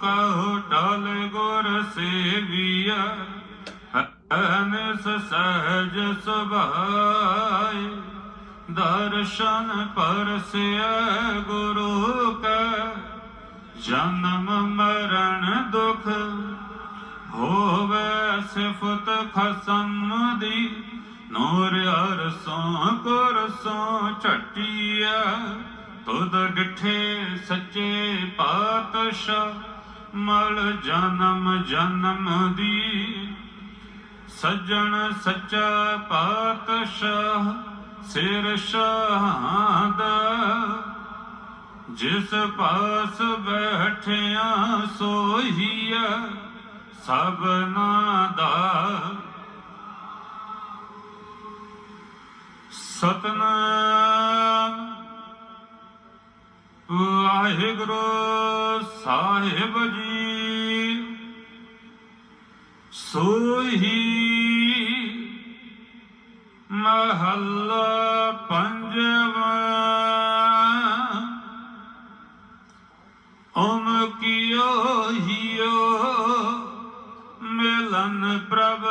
ਕਹੋ ਡਲ ਗੁਰ ਸੇਵੀਆ ਅਨਸ ਸਹਜ ਸੁਭਾਈ ਦਰਸ਼ਨ ਪਰਸਿਆ ਗੁਰੂ ਕਾ, ਜਨਮ ਮਰਨ ਦੁਖ ਹੋਵੇ ਸਿਫਤ ਖਸਮ ਦੀ। ਨੂਰ ਅਰਸੋਂ ਕੁਰਸੋਂ ਝਟਿਆ ਤੁਧ ਡਿਠੇ ਸੱਚੇ ਪਾਤਸ਼ਾਹ। ਮਲ ਜਨਮ ਜਨਮ ਦੀ। ਸੱਜਣ ਸੱਚਾ ਪਾਤਸ਼ਾਹ, ਸਿਰ ਸ਼ਹਾਦ ਜਿਸ ਪਾਸ ਬੈਠਿਆ ਸੋਹੀਆ ਸਭਨਾ ਦਾ। ਸਤਨਾਮ ਵਾਹਿਗੁਰੂ ਸਾਹਿਬ ਜੀ। ਸੋਹੀ ਮਹੱਲ ਪੰਜਵਾ। ਓਮ ਕੀਓ ਹਿਓ ਮਿਲਨ ਪ੍ਰਭ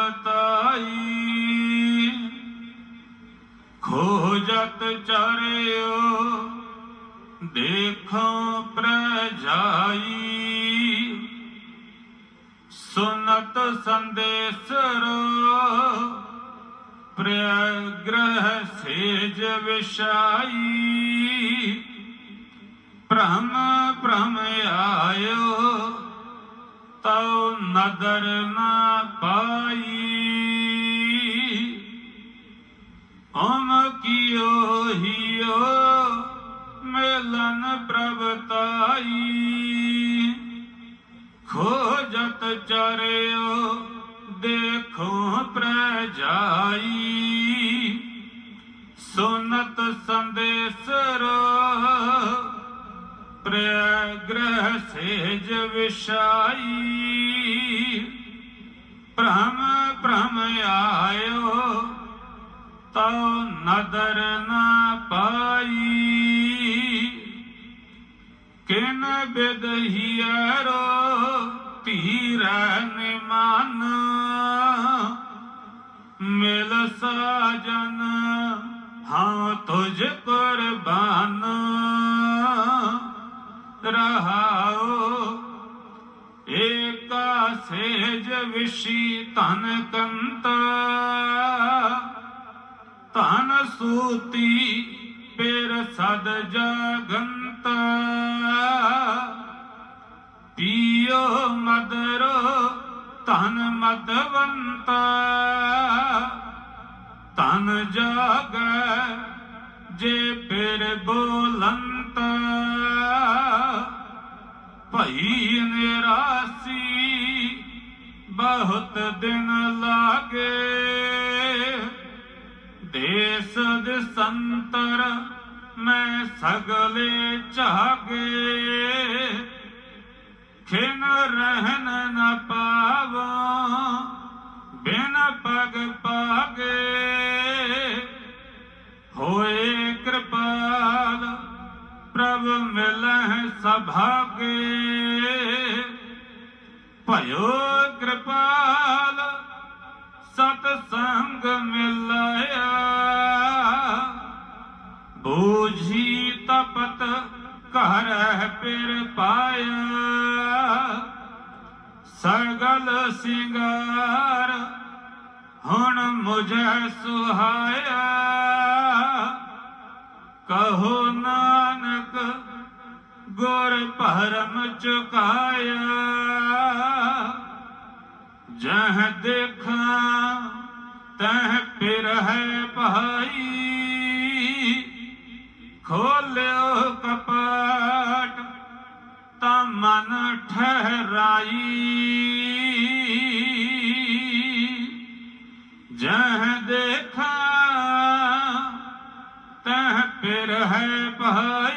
ਖੋਜਤ ਚਰਿਓ ਦੇਖੋ ਪ੍ਰਜਾਈ, ਸੁਨਤ ਸੰਦੇਸਰੋ ਪ੍ਰਗ੍ਰਹ ਸੇਜ ਵਿਸ਼ਾਈ ਭ੍ਰਮ ਭ੍ਰਮ ਆਇਓ, ਤਉ ਨਦਰ ਨਾ ਪਾਈ। ਓਮ ਕੀਓ ਹਿਓ ਚਰਿਓ ਦੇਖੋ ਪ੍ਰਜਾਈ ਸੁਨਤ ਸੰਦੇਸਰੋ ਪ੍ਰਗ੍ਰਹ ਸੇਜ ਵਿਸ਼ਾਈ ਭ੍ਰਮ ਭ੍ਰਮ ਆਇਓ, ਤਉ ਨਦਰ ਨਾ ਪਾਈ। ਕਿਨ ਬਿਦਹੀਰੋ ਧੀਰ ਨਿਮਾਨ ਮਿਲ ਸਾਜਨ, ਹਾਂ ਤੁਝ ਕੁਰਬਾਨ ਰਹਾਓ ਏਕਾ ਸੇਜ ਵਿਸ਼ੀ ਧਨ ਕੰਤਾ, ਧਨ ਸੂਤੀ ਪੇਰ ਸਦ ਜਗੰਤ। ਪੀਓ ਮਦਰੋ, ਧਨ ਮਦਵੰਤ। ਧਨ ਜਾਗ, ਜੇ ਫਿਰ ਬੋਲੰਤ। ਭਈ ਨਿਰਾਸੀ, ਬਹੁਤ ਦਿਨ ਲਾਗੇ। ਦੇਸ ਦਿਸੰਤਰ ਮੈਂ ਸਗਲੇ ਝਾਗੇ। ਖਿਨ ਰਹਿਨ ਨ ਪਾਵਾਂ, ਬਿਨ ਪਗ ਪਾਗੇ। ਹੋਏ ਕਿਰਪਾਲ, ਪ੍ਰਭ ਮਿਲਹਿ ਸਭਾਗੇ। ਭਇਓ ਕਿਰਪਾਲ ਸਤ ਸੰਗ ਮਿਲਾਇਆ। ਬੂਝੀ ਤਪਤ ਘਰ ਪਿਰ ਪਾਇਆ। ਸਗਲ ਸਿੰਗਾਰ, ਹੁਣ ਮੁਝੇ ਸੁਹਾਇਆ। ਕਹੋ ਨਾਨਕ, ਗੁਰ ਭਰਮ ਚੁਕਾਇਆ। ਜਹ ਦੇਖਾਂ, ਤਹ ਪਿਰ ਹੈ ਭਾਈ। ਖੋਲਿਓ ਕਪਾਟ ਤਾਂ ਮਨ ਠਹਿਰਾਈ। ਜਹ ਦੇਖਾ ਤਹ ਪਿਰ ਹੈ ਭਾਈ